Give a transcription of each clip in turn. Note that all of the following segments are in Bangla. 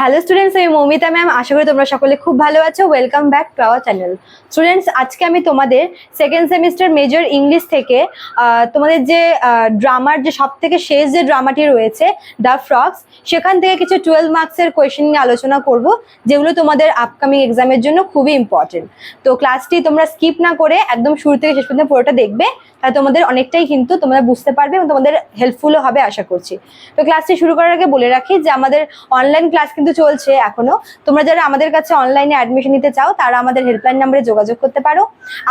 হ্যালো স্টুডেন্টস আমি মৌমিতা ম্যাম আশা করি তোমরা সকলে খুব ভালো আছো। Welcome back to our channel students আজকে আমি তোমাদের সেকেন্ড সেমিস্টার মেজর ইংলিশ থেকে তোমাদের যে ড্রামার যে সব থেকে শেষ যে ড্রামাটি রয়েছে দ্য ফ্রক্স সেখান থেকে কিছু টুয়েলভ মার্কসের কোয়েশ্চেন নিয়ে আলোচনা করব, যেগুলো তোমাদের আপকামিং এক্সামের জন্য খুবই ইম্পর্টেন্ট তো ক্লাসটি তোমরা স্কিপ না করে একদম শুরু থেকে শেষ পর্যন্ত পুরোটা দেখবে, তাহলে তোমাদের অনেকটাই কিন্তু তোমরা বুঝতে পারবে এবং তোমাদের হেল্পফুলও হবে আশা করছি। তো ক্লাসটি শুরু করার আগে বলে রাখি যে, আমাদের অনলাইন ক্লাস কিন্তু চলছে এখনও। তোমরা যারা আমাদের কাছে অনলাইনে অ্যাডমিশন নিতে চাও, তারা আমাদের হেল্পলাইন নাম্বারে যোগাযোগ করতে পারো।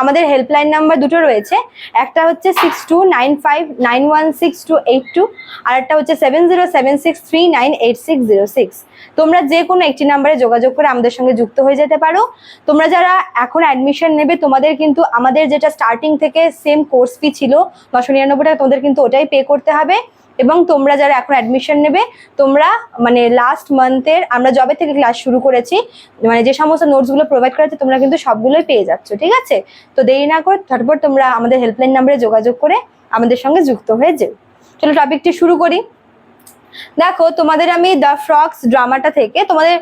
আমাদের হেল্পলাইন নাম্বার দুটো রয়েছে। একটা হচ্ছে six two nine five nine one six two eight two আর একটা হচ্ছে seven zero seven six three nine eight six zero six তোমরা যে কোনো একটি নাম্বারে যোগাযোগ করে আমাদের সঙ্গে যুক্ত হয়ে যেতে পারো। তোমরা যারা এখন অ্যাডমিশন নেবে, তোমাদের কিন্তু আমাদের যেটা স্টার্টিং থেকে সেম কোর্স ফি ছিল, নশো নিরানব্বই টাকা, তোমাদের কিন্তু ওটাই পে করতে হবে। এবং তোমরা যারা এখন অ্যাডমিশন নেবে, তোমরা মানে লাস্ট মান্থের আমরা জবে থেকে ক্লাস শুরু করেছি মানে যে সমস্ত নোটসগুলো প্রোভাইড করা তোমরা কিন্তু সবগুলোই পেয়ে যাচ্ছ, ঠিক আছে? তো দেরি না করে তারপর তোমরা আমাদের হেল্পলাইন নাম্বারে যোগাযোগ করে আমাদের সঙ্গে যুক্ত হয়ে যেও। চলো টপিকটি শুরু করি। দেখো, তোমাদের আমি দ্য ফ্রক্স ড্রামাটা থেকে তোমাদের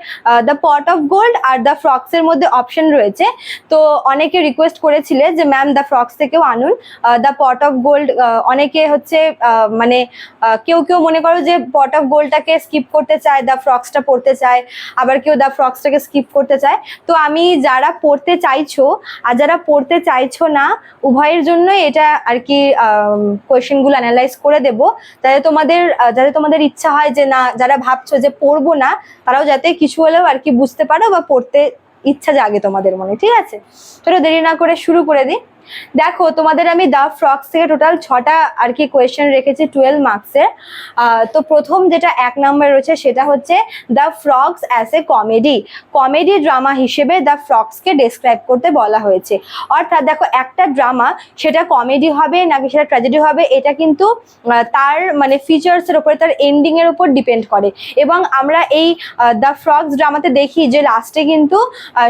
দ্য পট অফ গোল্ড আর দ্য ফ্রক্স এর মধ্যে অপশন রয়েছে। তো অনেকে রিকোয়েস্ট করেছিলে যে ম্যাম দ্য ফ্রক্স থেকেও আনুন। দ্য পট অফ গোল্ড অনেকে হচ্ছে মানে কেউ কেউ মনে করো যে পট অফ গোল্ডটাকে স্কিপ করতে চায় দ্য ফ্রক্সটা পড়তে চায়, আবার কেউ দ্য ফ্রক্সটাকে স্কিপ করতে চায়। তো আমি যারা পড়তে চাইছো, আর যারা পড়তে চাইছো না, উভয়ের জন্যই এটা আর কি কোয়েশ্চেনগুলো অ্যানালাইজ করে দেবো। যাতে তোমাদের যাতে তোমাদের ইচ্ছা হয় যে না, যারা ভাবছ যে পড়ব না, তারাও যাতে কিছু হলেও আর কি বুঝতে পারো বা পড়তে ইচ্ছা জাগে তোমাদের মনে, ঠিক আছে? চলো দেরি না করে শুরু করে দিই। দেখো, তোমাদের আমি দ্য ফ্রক্স থেকে টোটাল ছটা আর কি কোয়েশ্চেন রেখেছি টুয়েলভ মার্কসের তো প্রথম যেটা এক নম্বর রয়েছে, সেটা হচ্ছে the Frogs as a comedy comedy drama হিসেবে দ্য ফ্রক্সকে ডেসক্রাইব করতে বলা হয়েছে। অর্থাৎ দেখো, একটা ড্রামা সেটা কমেডি হবে নাকি সেটা ট্র্যাজেডি হবে, এটা কিন্তু তার মানে ফিচার্সের উপরে, তার এন্ডিংয়ের উপর ডিপেন্ড করে। এবং আমরা এই দ্য ফ্রক্স ড্রামাতে দেখি যে লাস্টে কিন্তু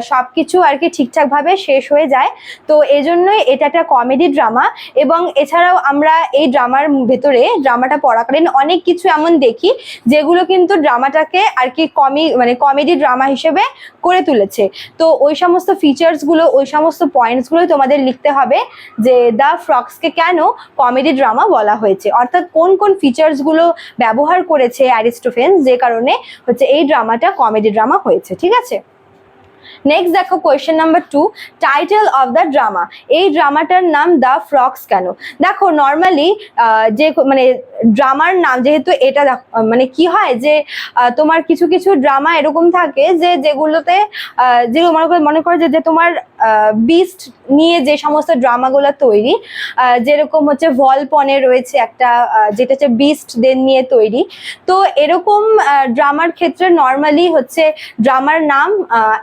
সব কিছু আর কি ঠিকঠাকভাবে শেষ হয়ে যায়। তো এই জন্যই এটা একটা কমেডি ড্রামা এবং এছাড়াও আমরা এই ড্রামার ভেতরে ড্রামাটা পড়াকালীন অনেক কিছু এমন দেখি যেগুলো কিন্তু ড্রামাটাকে আর কি কমি মানে কমেডি ড্রামা হিসেবে করে তুলেছে। তো ওই সমস্ত ফিচার্সগুলো ওই সমস্ত পয়েন্টসগুলো তোমাদের লিখতে হবে যে দ্য ফ্রক্সকে কেন কমেডি ড্রামা বলা হয়েছে। অর্থাৎ কোন কোন ফিচার্সগুলো ব্যবহার করেছে অ্যারিস্টোফেন্স যে কারণে হচ্ছে এই ড্রামাটা কমেডি ড্রামা হয়েছে, ঠিক আছে? নেক্সট দেখো question number two title of the drama এই ড্রামাটার নাম দ্য ফ্রক্স কেন? দেখো নর্মালি যে মানে ড্রামার নাম যেহেতু এটা মানে কি হয় যে তোমার কিছু কিছু ড্রামা এরকম থাকে যে যেগুলোতে যে মনে করে, মনে করো যে তোমার বিস্ট নিয়ে যে সমস্ত ড্রামাগুলো তৈরি যেরকম হচ্ছে ভলপনে রয়েছে একটা যেটা হচ্ছে বিস্টদের নিয়ে তৈরি। তো এরকম ড্রামার ক্ষেত্রে নর্মালি হচ্ছে ড্রামার নাম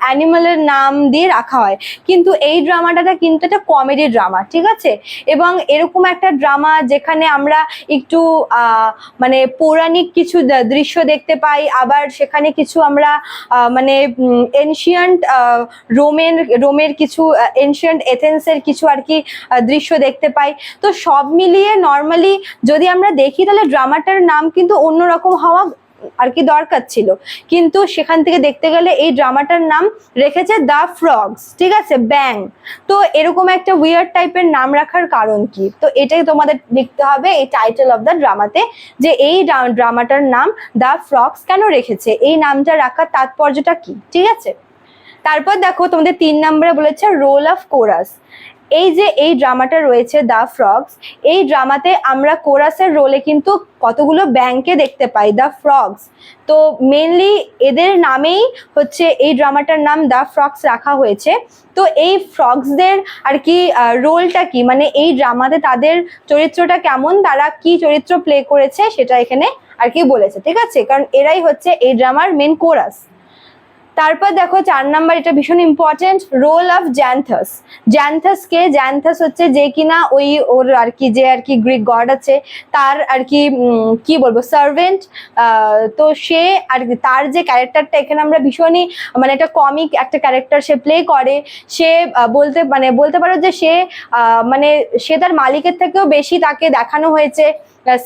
অ্যানিমালের নাম দিয়ে রাখা হয়। কিন্তু এই ড্রামাটা কিন্তু একটা কমেডি ড্রামা ঠিক আছে? এবং এরকম একটা ড্রামা যেখানে আমরা একটু মানে পৌরাণিক কিছু দৃশ্য দেখতে পাই, আবার সেখানে কিছু আমরা মানে এনশিয়ান্ট রোমের রোমের এনশিয়ান্ট এথেন্সের কিছু আর কি দৃশ্য দেখতে পাই। তো সব মিলিয়ে নর্মালি যদি আমরা দেখি, তাহলে ড্রামাটার নাম কিন্তু অন্যরকম হওয়া আর কি দরকার ছিল। কিন্তু সেখান থেকে দেখতে গেলে এই ড্রামাটার নাম রেখেছে দ্য ফ্রগস ঠিক আছে? ব্যাং তো এরকম একটা উইয়ার টাইপের নাম রাখার কারণ কি? তো এটাই তোমাদের লিখতে হবে এই টাইটেল অফ দ্য ড্রামাতে যে এই ড্রামাটার নাম দ্য ফ্রগস কেন রেখেছে? এই নামটা রাখার তাৎপর্যটা কি? ঠিক আছে? তারপর দেখো তোমাদের তিন নম্বরে বলেছে রোল অফ কোরাস এই যে এই ড্রামাটা রয়েছে দ্য ফ্রগস এই ড্রামাতে আমরা কোরাসের রোলে কিন্তু কতগুলো ব্যাংকে দেখতে পাই দ্য ফ্রগস তো মেনলি এদের নামেই হচ্ছে এই ড্রামাটার নাম দ্য ফ্রগস রাখা হয়েছে। তো এই ফ্রগসদের আর কি রোলটা কি? মানে এই ড্রামাতে তাদের চরিত্রটা কেমন? তারা কি চরিত্র প্লে করেছে? সেটা এখানে আর কি বলেছে, ঠিক আছে? কারণ এরাই হচ্ছে এই ড্রামার মেন কোরাস তারপর দেখো চার নাম্বার, এটা ভীষণ ইম্পর্টেন্ট রোল অফ জ্যান্থাস জ্যান্থাসকে জ্যান্থাস হচ্ছে যে কিনা ওই ওর আর কি, যে আর কি গ্রিক গড আছে, তার আর কি কি বলব সার্ভেন্ট তো সে আর কি, তার যে ক্যারেক্টারটা এখানে আমরা ভীষণই মানে একটা কমিক একটা ক্যারেক্টার সে প্লে করে। সে বলতে মানে বলতে পারো যে সে মানে সে তার মালিকের থেকেও বেশি তাকে দেখানো হয়েছে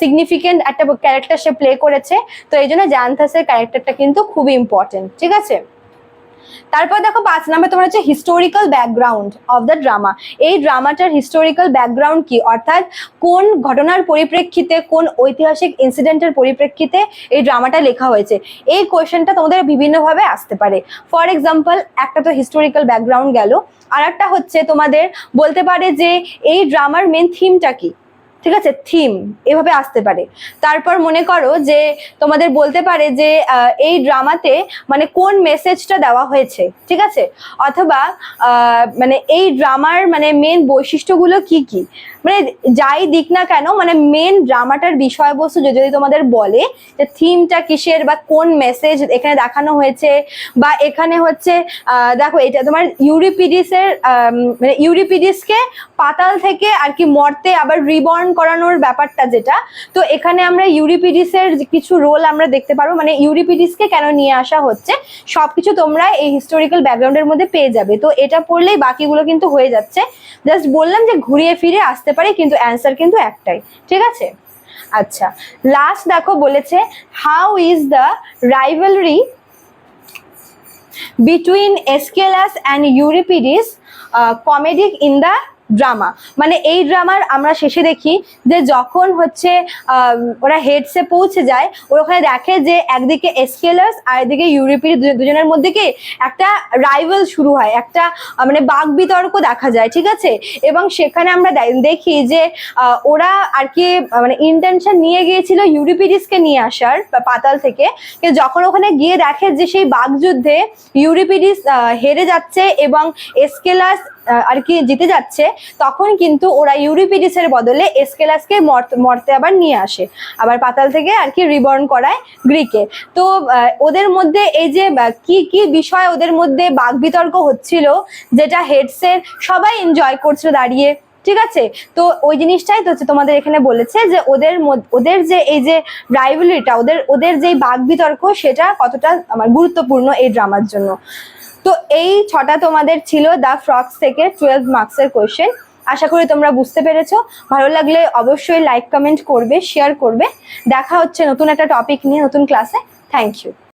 সিগনিফিকেন্ট একটা ক্যারেক্টার সে প্লে করেছে। তো এই জন্য জ্যান্থাসের ক্যারেক্টারটা কিন্তু খুবই ইম্পর্টেন্ট ঠিক আছে? তারপর দেখো পাঁচ নাম্বার, তোমার হচ্ছে historical background of the drama এই ড্রামাটার হিস্টোরিক্যাল ব্যাকগ্রাউন্ড কি? অর্থাৎ কোন ঘটনার পরিপ্রেক্ষিতে, কোন ঐতিহাসিক ইনসিডেন্টের পরিপ্রেক্ষিতে এই ড্রামাটা লেখা হয়েছে? এই কোয়েশ্চেনটা তোমাদের বিভিন্নভাবে আসতে পারে। ফর এক্সাম্পল একটা তো হিস্টোরিক্যাল ব্যাকগ্রাউন্ড গেল। আর একটা হচ্ছে তোমাদের বলতে পারে যে এই ড্রামার মেন থিমটা কি? ঠিক আছে থিম এভাবে আসতে পারে। তারপর মনে করো যে তোমাদের বলতে পারে যে এই ড্রামাতে মানে কোন মেসেজটা দেওয়া হয়েছে, ঠিক আছে? অথবা মানে এই ড্রামার মানে মেন বৈশিষ্ট্যগুলো কি কি? মানে যাই দিক না কেন মানে মেন ড্রামাটার বিষয়বস্তু যদি তোমাদের বলে যে থিমটা কিসের বা কোন মেসেজ এখানে দেখানো হয়েছে, বা এখানে হচ্ছে দেখো এটা তোমার ইউরিপিডিসের মানে ইউরিপিডিসকে পাতাল থেকে আর কি মর্তে আবার রিবর্ন করানোর ব্যাপারটা যেটা তো এখানে আমরা ইউরিপিডিসের কিছু রোল আমরা দেখতে পারব। মানে ইউরিপিডিসকে কেন নিয়ে আসা হচ্ছে সবকিছু তোমরা এই হিস্টোরিক্যাল ব্যাকগ্রাউন্ডের মধ্যে পেয়ে যাবে। তো এটা পড়লেই বাকিগুলো কিন্তু হয়ে যাচ্ছে। জাস্ট বললাম যে ঘুরিয়ে ফিরে আসতে পারে কিন্তু অ্যান্সার কিন্তু একটাই। ঠিক আছে? আচ্ছা লাস্ট দেখো বলেছে how is the rivalry Aeschylus and Euripides uh, comedic in the drama মানে এই ড্রামার আমরা শেষে দেখি যে যখন হচ্ছে ওরা হেডসে পৌঁছে যায়, ওরা ওখানে দেখে যে একদিকে এসকেলার্স আর এদিকে ইউরোপীয় দুজনের মধ্যে কি একটা রাইভাল শুরু হয়, একটা মানে বাঘ বিতর্ক দেখা যায়, ঠিক আছে? এবং সেখানে আমরা দেখি যে ওরা আর কি মানে ইন্টেনশন নিয়ে গিয়েছিল ইউরিপিডিসকে নিয়ে আসার পাতাল থেকে। যখন ওখানে গিয়ে দেখে যে সেই বাগযুদ্ধে ইউরিপিডিস হেরে যাচ্ছে এবং এসকেলাস আর কি জিতে যাচ্ছে তখন কিন্তু ওরা ইউরিপিডিসের বদলে এসকেলাসকে মর্ত- আবার নিয়ে আসে। আবার পাতাল থেকে আর কি রিবর্ন করায় গ্রিকে। তো ওদের মধ্যে এই যে কি কি বিষয় ওদের মধ্যে বাক বিতর্ক হচ্ছিল, যেটা হেডসের সবাই এনজয় করছিল দাঁড়িয়ে, ঠিক আছে? তো ওই জিনিসটাই তো তোমাদের এখানে বলেছে যে, ওদের ওদের যে এই যে রাইভেলিটা ওদের ওদের যে বাক বিতর্ক, সেটা কতটা আমার গুরুত্বপূর্ণ এই ড্রামার জন্য। তো এই ছটা তোমাদের ছিল দ্য ফ্রক্স থেকে টুয়েলভ মার্কসের কোয়েশ্চেন আশা করি তোমরা বুঝতে পেরেছ। ভালো লাগলে অবশ্যই লাইক কমেন্ট করবে শেয়ার করবে। দেখা হচ্ছে নতুন একটা টপিক নিয়ে নতুন ক্লাসে থ্যাংক ইউ